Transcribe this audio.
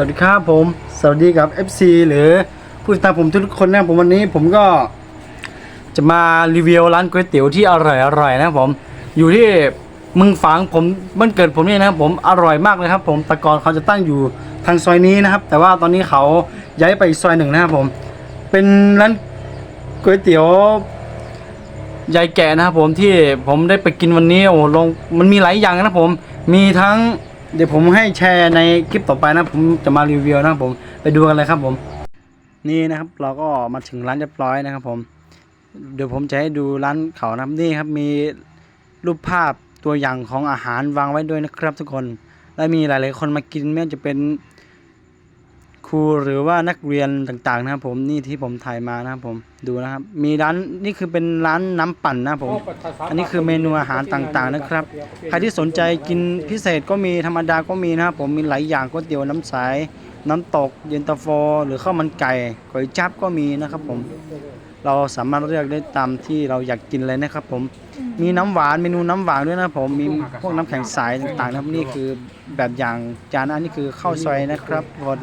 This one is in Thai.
วัสดีครับผม สวัสดีกับ FC หรือผู้ติดตามผมทุกคนนะครับผมวันนี้ผมก็จะมารีวิวร้านก๋วยเตี๋ยวที่อร่อยอร่อยนะครับผม อยู่ที่มึงฝางผมบ้านเกิดผมนี่นะครับผมอร่อยมากเลยครับ ผมแต่ก่อนเขาจะตั้งอยู่ทางซอยนี้นะครับ แต่ว่าตอนนี้เขาย้ายไปอีกซอยหนึ่งนะครับผม เป็นร้านก๋วยเตี๋ยวยายแก่นะครับผมที่ผมได้ไปกินวันนี้โอ้ลงมันมีหลายอย่างนะครับผมมีทั้ง เดี๋ยวผมให้แชร์ในคลิปต่อไปนะ ผมจะมารีวิวนะครับผมไปดูกันเลยครับผม นี่นะครับ เราก็มาถึงร้านเรียบร้อยนะครับ ผม เดี๋ยวผมจะให้ดูร้านเขานะครับนี่ครับมีรูปภาพตัวอย่างของอาหารวางไว้ด้วยนะครับ ทุกคนและมีหลาย ๆ คนมากินไม่ว่าจะเป็น ครูหรือว่านักเรียนต่างๆ นะครับผมนี่ที่ผมถ่ายมานะครับผมดูนะครับ มีร้านนี่คือเป็นร้านน้ำปั่นนะครับผม อันนี้คือเมนูอาหารต่างๆนะครับ ใครที่สนใจกินพิเศษก็มีธรรมดาก็มีนะครับผมมีหลายอย่างก๋วยเตี๋ยวน้ำใสน้ำตกเย็นตาโฟ หรือข้าวมันไก่ก๋วยจั๊บก็มีนะครับผม เราสามารถเลือกได้ตามที่เราอยากกินเลยนะครับผมมีน้ำหวานเมนูน้ำหวานด้วยนะครับผมมีพวกน้ำแข็งใสต่างๆนะครับนี่คือแบบอย่างจานอันนี้คือข้าวซอยนะครับคน